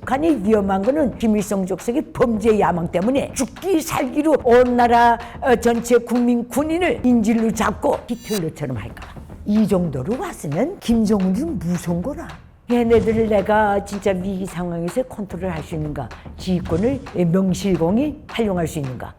북한이 위험한 거는 김일성 족속의 범죄 야망 때문에 죽기 살기로 온 나라 어, 전체 국민 군인을 인질로 잡고 히틀러처럼 할까 봐. 이 정도로 왔으면 김정은은 무서운 거라. 얘네들을 내가 진짜 위기 상황에서 컨트롤 할 수 있는가? 지휘권을 명실공히 활용할 수 있는가?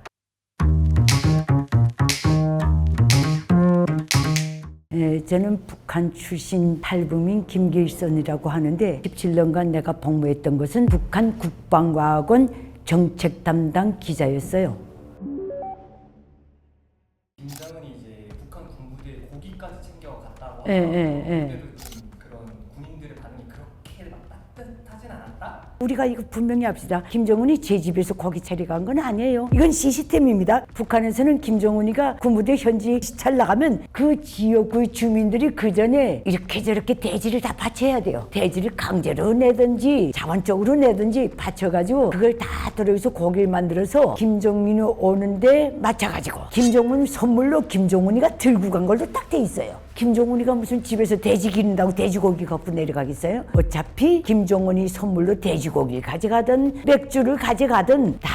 예, 저는 북한 출신 탈북민 김길선이라고 하는데 17년간 내가 복무했던 것은 북한 국방과학원 정책 담당 기자였어요. 김정은이 이제 북한 군부대 고기까지 챙겨 갔다고 예, 하더라고요. 예, 예. 그때도 좀 그런 군인들의 반응이 그렇게 막 따뜻하진 않았다? 우리가 이거 분명히 합시다. 김정은이 제 집에서 고기 차리 간 건 아니에요. 이건 시스템입니다. 북한에서는 김정은이가 군부대 현지 시찰 나가면 그 지역의 주민들이 그 전에 이렇게 저렇게 대지를 다 바쳐야 돼요. 대지를 강제로 내든지 자원적으로 내든지 바쳐가지고 그걸 다 들어서 고기를 만들어서 김정민이 오는데 맞춰가지고 김정은 선물로 김정은이가 들고 간 걸로 딱 돼 있어요. 김정은이가 무슨 집에서 돼지 기른다고 돼지고기 갖고 내려가겠어요? 어차피 김정은이 선물로 돼지고기를 가져가든 맥주를 가져가든 다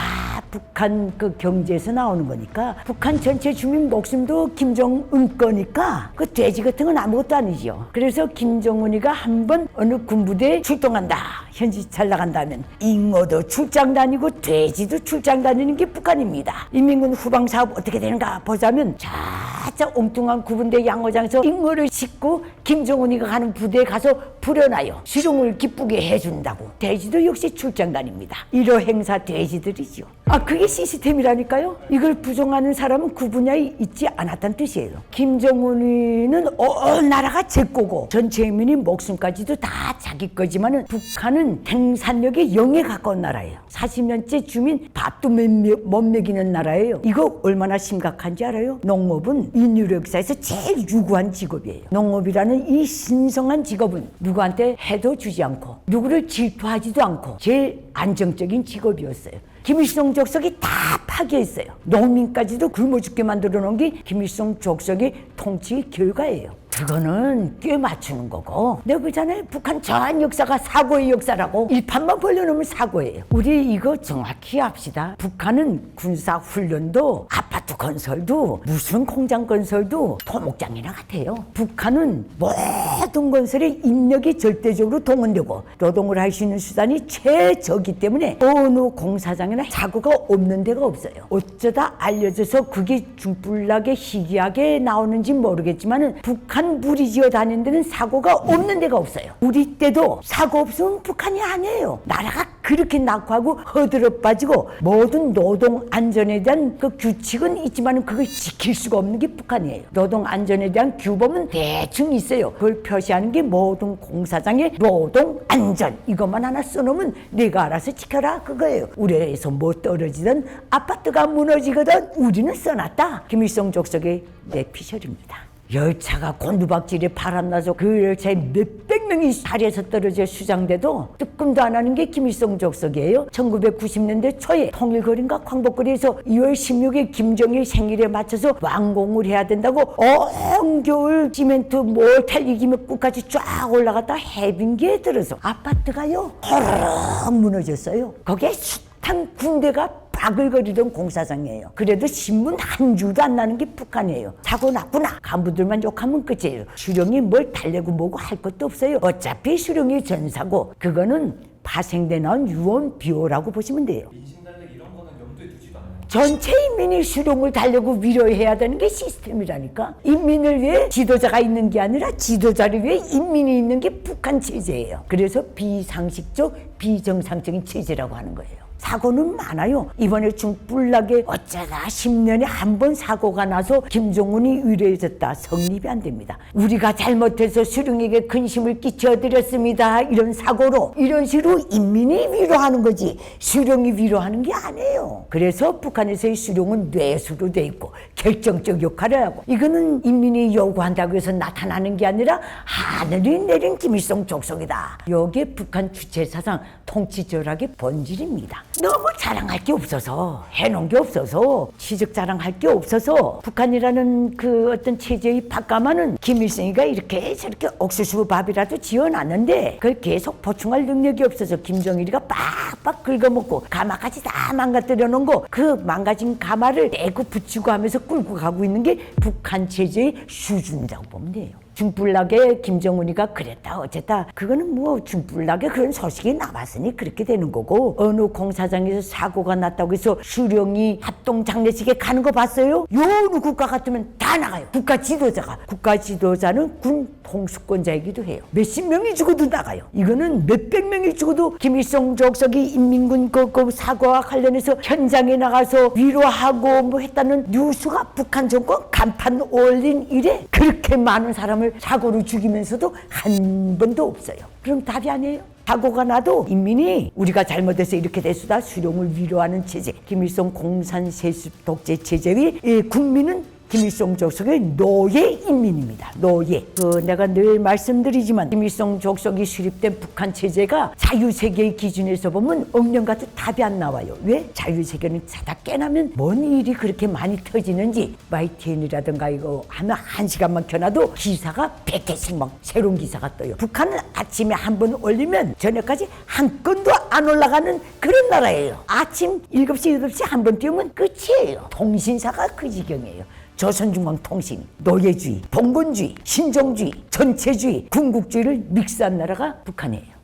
북한 그 경제에서 나오는 거니까 북한 전체 주민 목숨도 김정은 거니까 그 돼지 같은 건 아무것도 아니죠. 그래서 김정은이가 한 번 어느 군부대에 출동한다. 현지 잘 나간다면 잉어도 출장 다니고 돼지도 출장 다니는 게 북한입니다. 인민군 후방 사업 어떻게 되는가 보자면 자자 엉뚱한 구분대 양어장에서 잉어를 싣고 김정은이가 가는 부대에 가서 부려놔요. 수령을 기쁘게 해준다고. 돼지도 역시 출장 다닙니다. 1호 행사 돼지들이죠. 아 그게 시스템이라니까요. 이걸 부정하는 사람은 그 분야에 있지 않았다는 뜻이에요. 김정은이는 어 나라가 제 거고 전체 인민이 목숨까지도 다 자기 거지만은 북한은 생산력이 영에 가까운 나라예요. 40년째 주민 밥도 못 먹이는 나라예요. 이거 얼마나 심각한지 알아요? 농업은 인류 역사에서 제일 유구한 직업이에요. 농업이라는 이 신성한 직업은 누구한테 해도 주지 않고 누구를 질투하지도 않고 제일 안정적인 직업이었어요. 김일성 족속이 다 파괴했어요. 농민까지도 굶어 죽게 만들어 놓은 게 김일성 족속의 통치 결과예요. 그거는 꽤 맞추는 거고. 내가 그러잖아요. 북한 전한 역사가 사고의 역사라고. 일판만 벌려놓으면 사고예요. 우리 이거 정확히 합시다. 북한은 군사 훈련도 아파트 건설도 무슨 공장 건설도 토목장이나 같아요. 북한은 모든 건설에 인력이 절대적으로 동원되고 노동을 할 수 있는 수단이 최저기 때문에 어느 공사장이나 사고가 없는 데가 없어요. 어쩌다 알려져서 그게 중불나게 희귀하게 나오는지 모르겠지만은 북한 무리 지어 다니는 데는 사고가 없는 데가 없어요. 우리 때도 사고 없으면 북한이 아니에요. 나라가 그렇게 낙후하고 허들어 빠지고 모든 노동 안전에 대한 그 규칙은 있지만은 그걸 지킬 수가 없는 게 북한이에요. 노동 안전에 대한 규범은 대충 있어요. 그걸 표시하는 게 모든 공사장의 노동 안전 이것만 하나 써놓으면 네가 알아서 지켜라 그거예요. 우리에서 뭐 떨어지든 아파트가 무너지거든 우리는 써놨다. 김일성 족속의 내피셜입니다. 열차가 곤두박질에 바람나서 그 열차에 몇백 명이 다리에서 떨어져 수장돼도 뜨끔도 안 하는 게 김일성 족속이에요. 1990년대 초에 통일거리인가 광복거리에서 2월 16일 김정일 생일에 맞춰서 완공을 해야 된다고 온 겨울 시멘트 몰 탈리기며 끝까지 쫙 올라갔다 해빙기에 들어서 아파트가요 호로록 무너졌어요. 거기에 숱한 군대가 바글거리던 공사장이에요. 그래도 신문 한 줄도 안 나는 게 북한이에요. 사고 났구나. 간부들만 욕하면 끝이에요. 수령이 뭘 달래고 뭐고 할 것도 없어요. 어차피 수령이 전사고 그거는 파생돼 나온 유언 비호라고 보시면 돼요. 민심 달래기 이런 거는 염두에 두지도 않아요. 전체 인민이 수령을 달려고 위로해야 되는 게 시스템이라니까. 인민을 위해 지도자가 있는 게 아니라 지도자를 위해 인민이 있는 게 북한 체제예요. 그래서 비상식적, 비정상적인 체제라고 하는 거예요. 사고는 많아요. 이번에 중불나게 어쩌다 10년에 한 번 사고가 나서 김정은이 위로해졌다. 성립이 안 됩니다. 우리가 잘못해서 수령에게 근심을 끼쳐드렸습니다. 이런 사고로 이런 식으로 인민이 위로하는 거지 수령이 위로하는 게 아니에요. 그래서 북한에서의 수령은 뇌수로 돼 있고 결정적 역할을 하고 이거는 인민이 요구한다고 해서 나타나는 게 아니라 하늘이 내린 김일성 족속이다. 여기에 북한 주체 사상 통치 절학의 본질입니다. 너무 자랑할 게 없어서 해놓은 게 없어서 시적 자랑할 게 없어서 북한이라는 그 어떤 체제의 밥가마는 김일성이가 이렇게 저렇게 옥수수 밥이라도 지어놨는데 그걸 계속 보충할 능력이 없어서 김정일이가 빡빡 긁어먹고 가마까지 다 망가뜨려 놓은 거 그 망가진 가마를 떼고 붙이고 하면서 끌고 가고 있는 게 북한 체제의 수준이라고 보면 돼요. 중불나게 김정은이가 그랬다 어쨌다. 그거는 뭐 중불나게 그런 소식이 나왔으니 그렇게 되는 거고. 어느 공사장에서 사고가 났다고 해서 수령이 합동 장례식에 가는 거 봤어요? 요느 국가 같으면 다 나가요. 국가 지도자가. 국가 지도자는 군 통수권자이기도 해요. 몇십 명이 죽어도 나가요. 이거는 몇백 명이 죽어도 김일성 족석이 인민군 그, 그 사고와 관련해서 현장에 나가서 위로하고 뭐 했다는 뉴스가 북한 정권 간판 올린 이래 그렇게 많은 사람을 사고로 죽이면서도 한 번도 없어요. 그럼 답이 아니에요. 사고가 나도 인민이 우리가 잘못해서 이렇게 됐수다. 수령을 위로하는 체제. 김일성 공산 세습 독재 체제의 이 국민은 김일성 족속의 노예 인민입니다. 노예. 그 내가 늘 말씀드리지만 김일성 족속이 수립된 북한 체제가 자유세계의 기준에서 보면 억년가도 답이 안 나와요. 왜? 자유세계는 자다 깨나면 뭔 일이 그렇게 많이 터지는지 YTN이라든가 이거 하면 한 시간만 켜놔도 기사가 100개씩 막 새로운 기사가 떠요. 북한은 아침에 한 번 올리면 저녁까지 한 건도 안 올라가는 그런 나라예요. 아침 7시, 8시 한번 띄우면 끝이에요. 통신사가 그 지경이에요. 조선중앙통신, 노예주의, 봉건주의, 신종주의, 전체주의, 군국주의를 믹스한 나라가 북한이에요.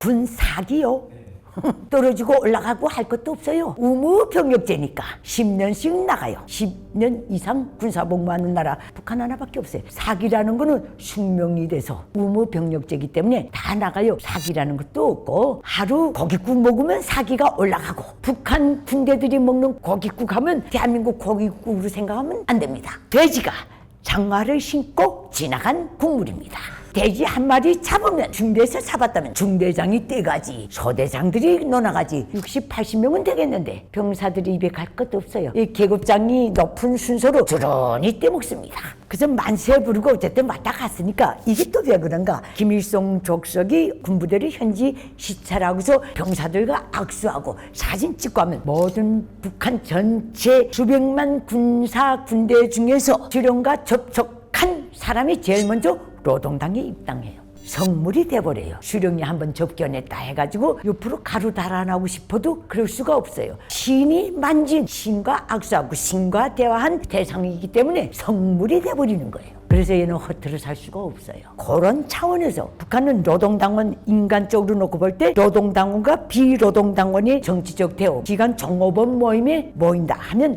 군 사기요. 떨어지고 올라가고 할 것도 없어요. 우무병력제니까 10년씩 나가요. 10년 이상 군사복무하는 나라 북한 하나밖에 없어요. 사기라는 거는 숙명이 돼서 우무병력제기 때문에 다 나가요. 사기라는 것도 없고 하루 고깃국 먹으면 사기가 올라가고 북한 군대들이 먹는 고깃국 하면 대한민국 고깃국으로 생각하면 안 됩니다. 돼지가 장화를 신고 지나간 국물입니다. 돼지 한 마리 잡으면 중대에서 잡았다면 중대장이 떼가지 소대장들이 논아가지 60, 80명은 되겠는데 병사들이 입에 갈 것도 없어요. 이 계급장이 높은 순서로 주런히 떼먹습니다. 그래서 만세 부르고 어쨌든 왔다 갔으니까 이게 또 왜 그런가? 김일성 족속이 군부대를 현지 시찰하고서 병사들과 악수하고 사진 찍고 하면 모든 북한 전체 수백만 군사 군대 중에서 수령과 접촉한 사람이 제일 먼저 노동당에 입당해요. 성물이 돼버려요. 수령이 한번 접견했다 해가지고 옆으로 가루 달아나고 싶어도 그럴 수가 없어요. 신이 만진 신과 악수하고 신과 대화한 대상이기 때문에 성물이 돼버리는 거예요. 그래서 얘는 허투루 살 수가 없어요. 그런 차원에서 북한은 노동당원 인간적으로 놓고 볼 때 노동당원과 비노동당원이 정치적 대우, 기간 종업원 모임에 모인다 하면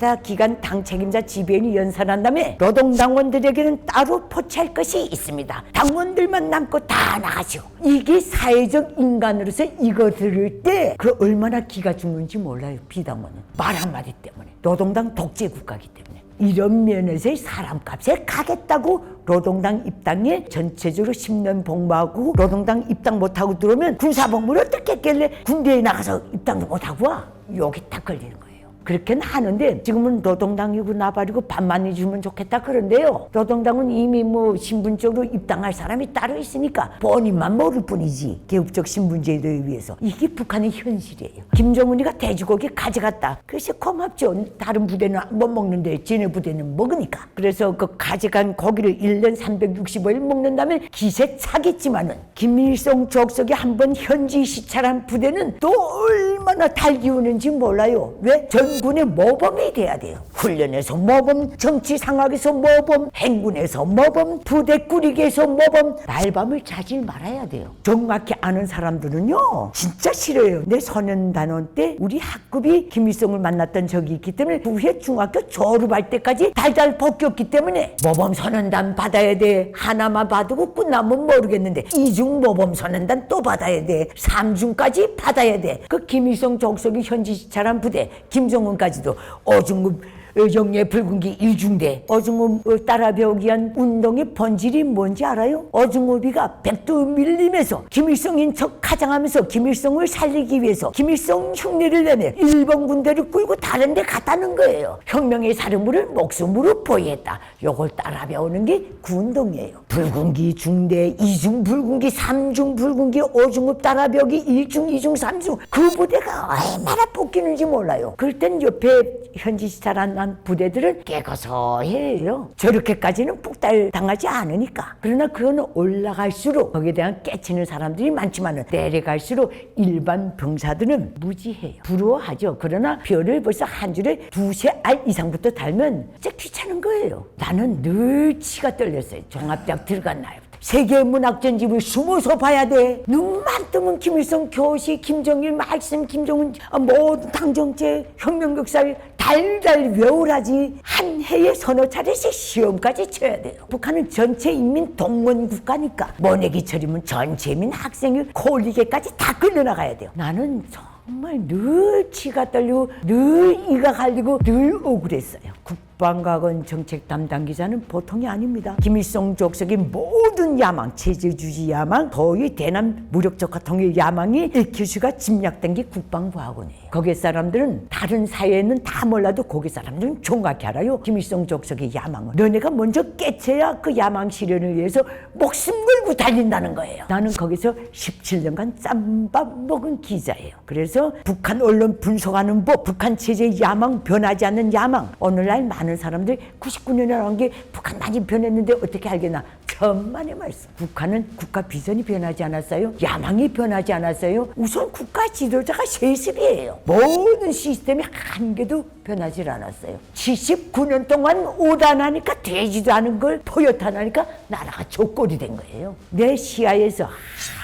다 기간 당 책임자 지배인이 연산한 다음에 노동당원들에게는 따로 포치할 것이 있습니다. 당원들만 남고 다 나가시오. 이게 사회적 인간으로서 이거 들을 때 그 얼마나 기가 죽는지 몰라요. 비당원은 말 한마디 때문에 노동당 독재 국가기 때문에 이런 면에서 사람값에 가겠다고 노동당 입당에 전체적으로 10년 복무하고 노동당 입당 못하고 들어오면 군사복무를 어떻게 했길래 군대에 나가서 입당도 못하고 와? 여기 딱 걸리는 거예요. 그렇게는 하는데 지금은 노동당이고 나발이고 반만이 주면 좋겠다 그런데요. 노동당은 이미 뭐 신분적으로 입당할 사람이 따로 있으니까 본인만 모를 뿐이지 개업적 신분제도에 의해서 이게 북한의 현실이에요. 김정은이가 돼지고기 가져갔다. 그래서 고맙죠. 다른 부대는 못 먹는데 지네 부대는 먹으니까. 그래서 그 가져간 고기를 1년 365일 먹는다면 기세 차겠지만은 김일성 족속이 한번 현지 시찰한 부대는 또 얼마나 달기우는지 몰라요. 왜? 전 군의 모범이 돼야 돼요. 훈련에서 모범, 정치 상학에서 모범, 행군에서 모범, 부대 꾸리기에서 모범, 날밤을 자질 말아야 돼요. 정확히 아는 사람들은요, 진짜 싫어요. 내 소년단원 때 우리 학급이 김일성을 만났던 적이 있기 때문에 그 후에 중학교 졸업할 때까지 달달 벗겼기 때문에 모범 소년단 받아야 돼. 하나만 받고 끝나면 모르겠는데 이중 모범 소년단 또 받아야 돼. 삼중까지 받아야 돼. 그 김일성 족속이 현지 시찰한 부대 김정은까지도 오중급 어, 영예 붉은기 일중대 어중업 어, 따라 배우기 위한 운동의 본질이 뭔지 알아요? 어중업이가 백두 밀림에서 김일성인 척 가장하면서 김일성을 살리기 위해서 김일성 흉내를 내며 일본 군대를 끌고 다른 데 갔다는 거예요. 혁명의 사령부를 목숨으로 보유했다. 요걸 따라 배우는 게 군동이에요. 붉은기 중대, 이중 붉은기, 삼중 붉은기, 오중업 따라 배우기, 일중, 이중, 삼중 그 부대가 얼마나 뽑기는지 몰라요. 그럴 땐 옆에 현지 시찰 한난 부대들은 깨거서해요. 저렇게까지는 폭달 당하지 않으니까. 그러나 그거는 올라갈수록 거기에 대한 깨치는 사람들이 많지만은 내려갈수록 일반 병사들은 무지해요. 부러워하죠. 그러나 별을 벌써 한 줄에 두세 알 이상부터 달면 진짜 귀찮은 거예요. 나는 늘 치가 떨렸어요. 종합대학 들어간 날부터. 세계 문학 전집을 숨어서 봐야 돼. 눈만 뜨면 김일성 교시, 김정일 말씀, 김정은 아, 모든 당정체, 혁명 역사를 달달 외우라지 한 해에 서너 차례씩 시험까지 쳐야 돼요. 북한은 전체 인민 동원 국가니까 모내기철이면 전체 민 학생을 콜리게까지 다 끌려나가야 돼요. 나는 정말 늘 치가 떨리고 늘 이가 갈리고 늘 억울했어요. 국방과건 정책 담당 기자는 보통이 아닙니다. 김일성 족속의 모든 야망, 체제주의 야망, 거의 대남 무력적 화 통일 야망이 일교수가 짐작된 게 국방부학원이에요. 거기 사람들은 다른 사회에는 다 몰라도 거기 사람들은 정확히 알아요. 김일성 족속의 야망을. 너네가 먼저 깨쳐야 그 야망 실현을 위해서 목숨 걸고 달린다는 거예요. 나는 거기서 17년간 쌈밥 먹은 기자예요. 그래서 북한 언론 분석하는 법, 북한 체제의 야망, 변하지 않는 야망. 오늘날 많은 사람들이 99년에 나온 게 북한 많이 변했는데 어떻게 알겠나? 천만의 말씀. 북한은 국가 비전이 변하지 않았어요. 야망이 변하지 않았어요. 우선 국가 지도자가 세습이에요. 모든 시스템이 한 개도 변하지 않았어요. 79년 동안 오단하니까 되지도 않은 걸 포효탄하니까 나라가 족골이 된 거예요. 내 시야에서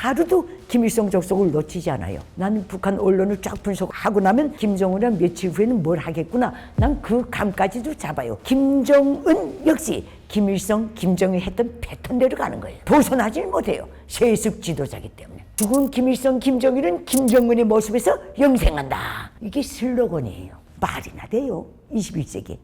하루도 김일성 족속을 놓치지 않아요. 나는 북한 언론을 쫙 분석하고 나면 김정은이랑 며칠 후에는 뭘 하겠구나. 난 그 감까지도 잡아요. 김정은 역시 김일성, 김정일 했던 패턴대로 가는 거예요. 벗어나질 못해요. 세습 지도자기 때문에. 죽은 김일성, 김정일은 김정은의 모습에서 영생한다. 이게 슬로건이에요. 말이나 돼요. 21세기.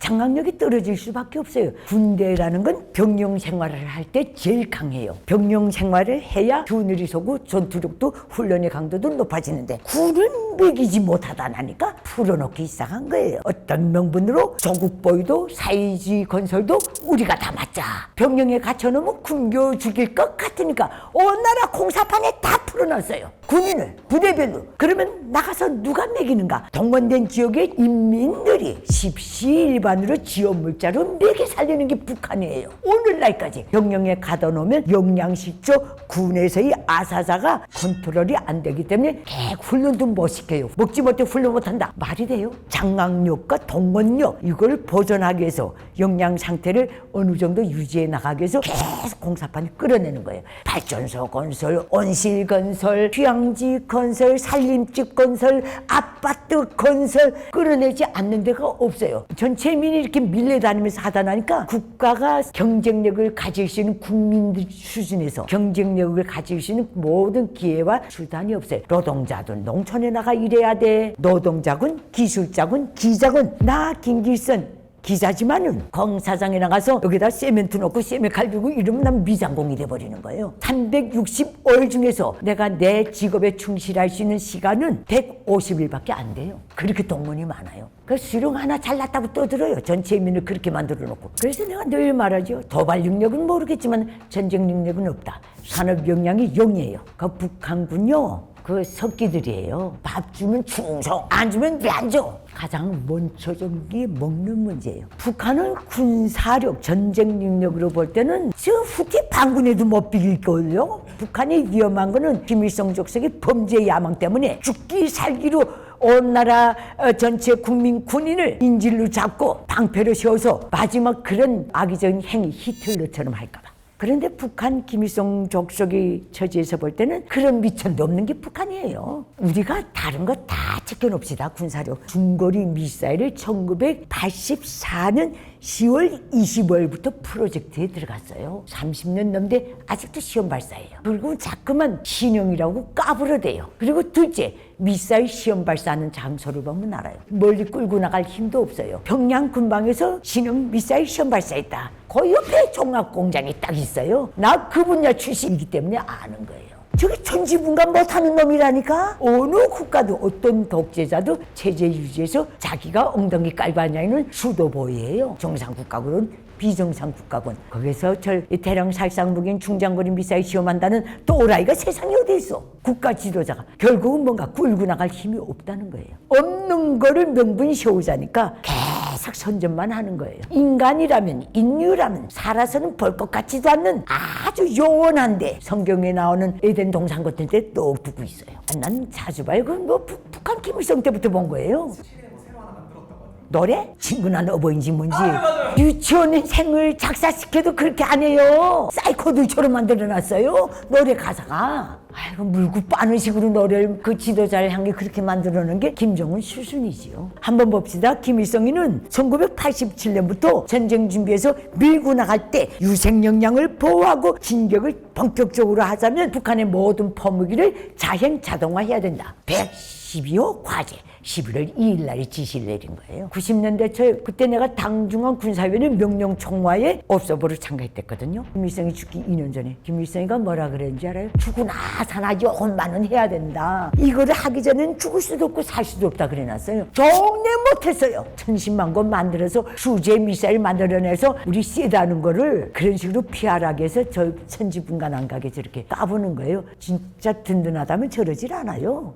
장악력이 떨어질 수밖에 없어요. 군대라는 건 병영 생활을 할 때 제일 강해요. 병영 생활을 해야 주늘이 서고 전투력도 훈련의 강도도 높아지는데 군은 먹이지 못하다 나니까 풀어놓기 시작한 거예요. 어떤 명분으로 조국 보위도 사회주의 건설도 우리가 다 맞자. 병영에 갇혀놓으면 굶겨 죽일 것 같으니까 온 나라 공사판에 다 풀어놨어요. 군인을 부대별로. 그러면 나가서 누가 먹이는가? 동원된 지역의 인민들이 십시일반 으로 지원 물자로 먹여 살리는 게 북한이에요. 오늘날까지 병영에 가둬놓으면 영양실조 군에서의 아사자가 컨트롤이 안 되기 때문에 개 훈련도 못 시켜요. 먹지 못해 훈련 못한다. 말이 돼요? 장악력과 동원력 이걸 보존하기 위해서 영양 상태를 어느 정도 유지해 나가기 위해서 계속 공사판을 끌어내는 거예요. 발전소 건설, 온실 건설, 휴양지 건설, 산림집 건설, 아파트 건설 끌어내지 않는 데가 없어요. 전체 민이 이렇게 밀려다니면서 하다 나니까 국가가 경쟁력을 가질 수 있는 국민들 수준에서 경쟁력을 가질 수 있는 모든 기회와 수단이 없어요. 노동자들 농촌에 나가 일해야 돼. 노동자군, 기술자군, 기자군. 나 김길선 기자지만은 공사장에 나가서 여기다 세멘트 넣고 세멘 갈비고 이러면 난 미장공이 돼버리는 거예요. 365일 중에서 내가 내 직업에 충실할 수 있는 시간은 150일밖에 안 돼요. 그렇게 동문이 많아요. 그 수령 하나 잘났다고 떠들어요. 전체 민을 그렇게 만들어 놓고. 그래서 내가 늘 말하죠. 도발 능력은 모르겠지만 전쟁 능력은 없다. 산업 역량이 0이에요. 그 북한군요. 그 석기들이에요. 밥 주면 충성, 안 주면 왜안 줘? 가장 원초적인 게 먹는 문제예요. 북한은 군사력, 전쟁 능력으로 볼 때는 저 후티 반군에도 못 비길걸요? 북한이 위험한 거는 김일성 족속의 범죄 야망 때문에 죽기 살기로 온 나라 어, 전체 국민 군인을 인질로 잡고 방패로 세워서 마지막 그런 악의적인 행위 히틀러처럼 할까봐. 그런데 북한 김일성 족속의 처지에서 볼 때는 그런 미천도 없는 게 북한이에요. 우리가 다른 거다 제껴놓읍시다. 군사력. 중거리 미사일을 1984년 10월 25일부터 프로젝트에 들어갔어요. 30년 넘게 아직도 시험 발사예요. 그리고 자꾸만 신형이라고 까불어대요. 그리고 둘째, 미사일 시험 발사하는 장소를 보면 알아요. 멀리 끌고 나갈 힘도 없어요. 평양 근방에서 신형 미사일 시험 발사했다. 그 옆에 종합 공장이 딱 있어요. 나 그 분야 출신이기 때문에 아는 거예요. 저게 천지분간 못하는 놈이라니까? 어느 국가도 어떤 독재자도 체제 유지에서 자기가 엉덩이 깔고 앉아있는 수도보이에요. 정상국가군은 비정상국가군. 거기서 절 대량 살상무기인 중장거리 미사일 시험한다는 또라이가 세상에 어디 있어? 국가 지도자가. 결국은 뭔가 끌고 나갈 힘이 없다는 거예요. 없는 거를 명분 세우자니까 계속 선전만 하는 거예요. 인간이라면 인류라면 살아서는 볼 것 같지도 않는 아주 영원한데 성경에 나오는 에덴 동산 같은 데또 두고 있어요. 아, 난 자주 봐요. 그건 뭐 북- 북한 김일성 때부터 본 거예요. 노래? 친구나 어버인지 뭔지 아, 네. 유치원 생을 작사시켜도 그렇게 안 해요 사이코들처럼 만들어놨어요 노래 가사가 아이고 물고 빠는 식으로 노래를 그 지도자를 향해 그렇게 만들어놓은 게 김정은 수순이지요 한번 봅시다 김일성이는 1987년부터 전쟁 준비해서 밀고 나갈 때 유색 역량을 보호하고 진격을 본격적으로 하자면 북한의 모든 퍼무기를 자행 자동화해야 된다 112호 과제 11월 2일 날에 지시를 내린 거예요. 90년대 초 그때 내가 당중앙 군사위원회 명령 총화에 업소보를 참가했댔거든요. 김일성이 죽기 2년 전에 김일성이가 뭐라 그랬는지 알아요? 죽으나 사나 영혼만은 해야 된다. 이거를 하기 전엔 죽을 수도 없고 살 수도 없다 그래놨어요. 정리 못했어요. 천신만 권 만들어서 수제 미사일 만들어내서 우리 세다는 거를 그런 식으로 피하라게 해서 저 천지분간 안 가게 저렇게 까부는 거예요. 진짜 든든하다면 저러질 않아요.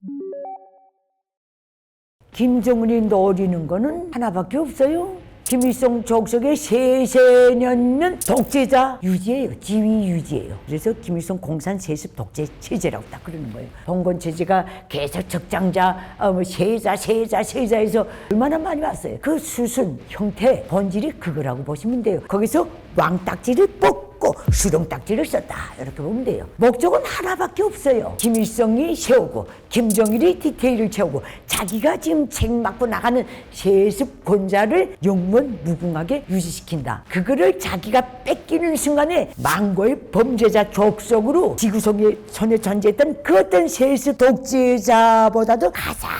김정은이 노리는 거는 하나밖에 없어요. 김일성 족속의 세세년년 독재자 유지예요. 지위 유지예요. 그래서 김일성 공산 세습 독재 체제라고 딱 그러는 거예요. 봉건 체제가 계속 적장자, 어, 뭐 세자, 세자, 세자에서 얼마나 많이 왔어요. 그 수순, 형태, 본질이 그거라고 보시면 돼요. 거기서 왕딱지를 뽑고 수동딱지를 썼다. 이렇게 보면 돼요. 목적은 하나밖에 없어요. 김일성이 세우고 김정일이 디테일을 채우고 자기가 지금 책 맡고 나가는 세습 권자를 영원 무궁하게 유지시킨다. 그거를 자기가 뺏기는 순간에 망고의 범죄자 족속으로 지구속에 전에 존재했던 그 어떤 세습 독재자보다도 가장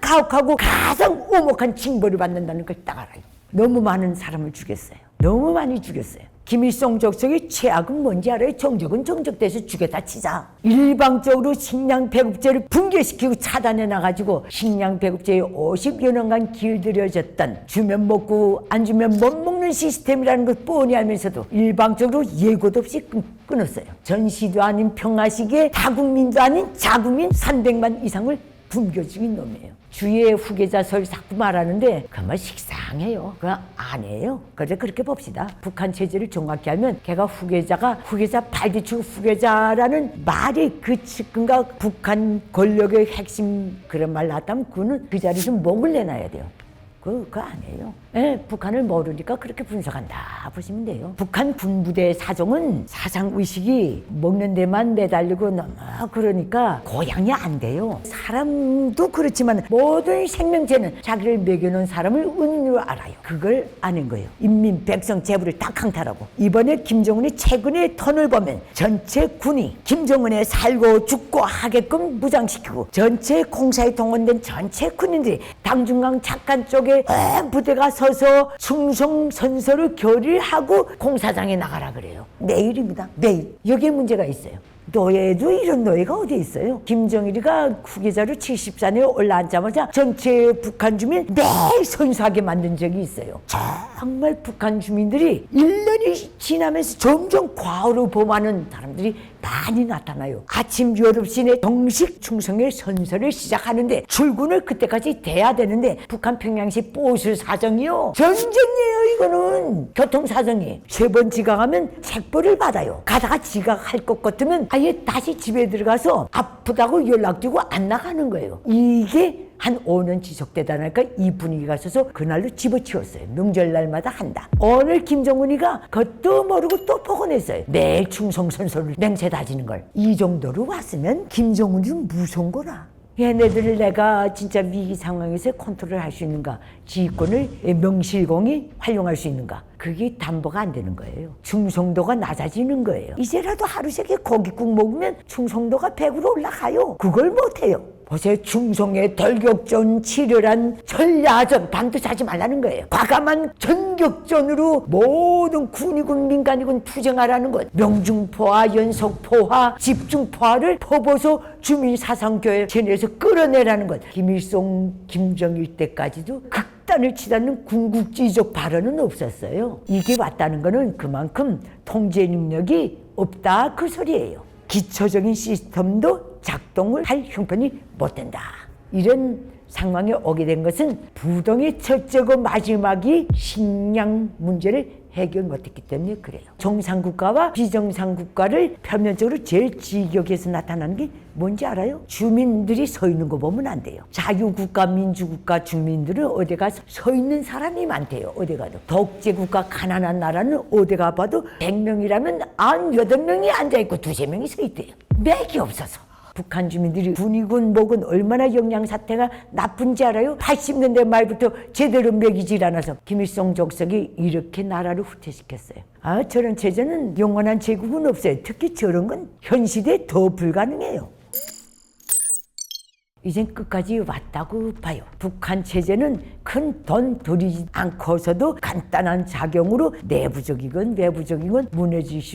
가혹하고 가장 오목한 징벌을 받는다는 걸 딱 알아요. 너무 많은 사람을 죽였어요. 너무 많이 죽였어요. 김일성 족속의 최악은 뭔지 알아요? 정적은 정적돼서 죽였다 치자. 일방적으로 식량 배급제를 붕괴시키고 차단해 놔가지고 식량 배급제에 50여 년간 길들여졌던 주면 먹고 안 주면 못 먹는 시스템이라는 걸 뻔히 알면서도 일방적으로 예고도 없이 끊, 끊었어요. 전시도 아닌 평화시기에 다국민도 아닌 자국민 300만 이상을 굶겨 죽인 놈이에요. 주의 후계자 설 자꾸 말하는데 그말 식상해요. 그거 아니에요. 그래서 그렇게 봅시다. 북한 체제를 정확히 하면 걔가 후계자가 후계자 발디추 후계자라는 말이 그 측근과 북한 권력의 핵심 그런 말 나왔다면 그거는 그 자리에서 목을 내놔야 돼요. 그, 그거 아니에요. 예, 북한을 모르니까 그렇게 분석한다 보시면 돼요. 북한 군부대 사정은 사상의식이 먹는 데만 매달리고 너무 그러니까 고양이 안 돼요. 사람도 그렇지만 모든 생명체는 자기를 먹여놓은 사람을 은유로 알아요. 그걸 아는 거예요. 인민, 백성, 재부를 다 강탈하고. 이번에 김정은이 최근의 턴을 보면 전체 군이 김정은에 살고 죽고 하게끔 무장시키고 전체 공사에 동원된 전체 군인들이 당중강 착간 쪽에 온 부대가 서서 충성 선서를 결의하고 공사장에 나가라 그래요. 내일입니다. 내일. 여기에 문제가 있어요. 노예도 이런 노예가 어디 있어요? 김정일이가 후계자로 74년에 올라앉자마자 전체 북한 주민 매일 선수하게 만든 적이 있어요. 정말 북한 주민들이 1년이 지나면서 점점 과오를 범하는 사람들이 많이 나타나요. 아침 8시에 정식 충성의 선서를 시작하는데 출근을 그때까지 돼야 되는데 북한 평양시 보수 사정이요. 전쟁이에요 이거는. 교통사정이. 세 번 지각하면 책벌을 받아요. 가다가 지각할 것 같으면 아예 다시 집에 들어가서 아프다고 연락주고 안 나가는 거예요. 이게 한 5년 지속되다니까 이 분위기가 있어서 그날로 집어치웠어요. 명절날마다 한다. 오늘 김정은이가 그것도 모르고 또 복원했어요. 매일 충성선서를 맹세 다지는 걸. 이 정도로 왔으면 김정은이 무서운 거라. 얘네들을 내가 진짜 위기 상황에서 컨트롤 할 수 있는가? 지휘권을 명실공히 활용할 수 있는가? 그게 담보가 안 되는 거예요. 충성도가 낮아지는 거예요. 이제라도 하루 세끼 고깃국 먹으면 충성도가 100으로 올라가요. 그걸 못해요. 보세요. 충성의 돌격전 치열한 전야전 밤도 자지 말라는 거예요. 과감한 전격전으로 모든 군이군 민간이군 투쟁하라는 것. 명중포화, 연속포화, 집중포화를 퍼부어서 주민사상교회 체내에서 끌어내라는 것. 김일성, 김정일 때까지도 극 단을 치닫는 궁극주의적 발언은 없었어요. 이게 왔다는 거는 그만큼 통제 능력이 없다 그 소리예요. 기초적인 시스템도 작동을 할 형편이 못 된다. 이런 상황에 오게 된 것은 부동의 첫째고 마지막이 식량 문제를 해결 못했기 때문에 그래요. 정상국가와 비정상국가를 표면적으로 제일 지격해서 나타나는 게 뭔지 알아요? 주민들이 서 있는 거 보면 안 돼요. 자유국가, 민주국가 주민들은 어디 가서 서 있는 사람이 많대요. 어디 가도. 독재국가 가난한 나라는 어디 가봐도 100명이라면 98명이 앉아있고 두세 명이 서 있대요. 맥이 없어서. 북한 주민들이 군이군 뭐군 얼마나 영양 사태가 나쁜지 알아요? 80년대 말부터 제대로 먹이질 않아서 김일성 족석이 이렇게 나라를 후퇴시켰어요. 아 저런 체제는 영원한 제국은 없어요. 특히 저런 건 현 시대에 더 불가능해요. 이젠 끝까지 왔다고 봐요. 북한 체제는 큰 돈 들이지 않고서도 간단한 작용으로 내부적이건 외부적이건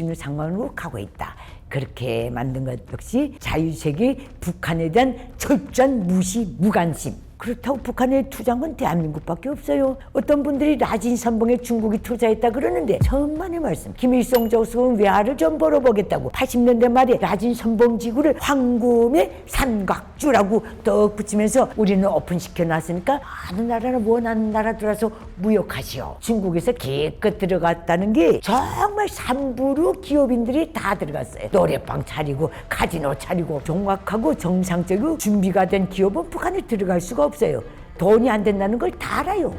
있는 상황으로 가고 있다. 그렇게 만든 것 역시 자유세계 북한에 대한 철저한 무시, 무관심. 그렇다고 북한에 투자한 건 대한민국밖에 없어요. 어떤 분들이 라진 선봉에 중국이 투자했다 그러는데 천만의 말씀. 김일성 조수는 외화를 좀 벌어보겠다고 80년대 말에 라진 선봉 지구를 황금의 삼각주라고 떡 붙이면서 우리는 오픈시켜 놨으니까 어느 나라나 원하는 나라 들어서 무역하시오. 중국에서 기껏 들어갔다는 게 정말 삼부로 기업인들이 다 들어갔어요. 노래방 차리고 카지노 차리고 정확하고 정상적이고 준비가 된 기업은 북한에 들어갈 수가 없어요. 돈이 안 된다는 걸 다 알아요.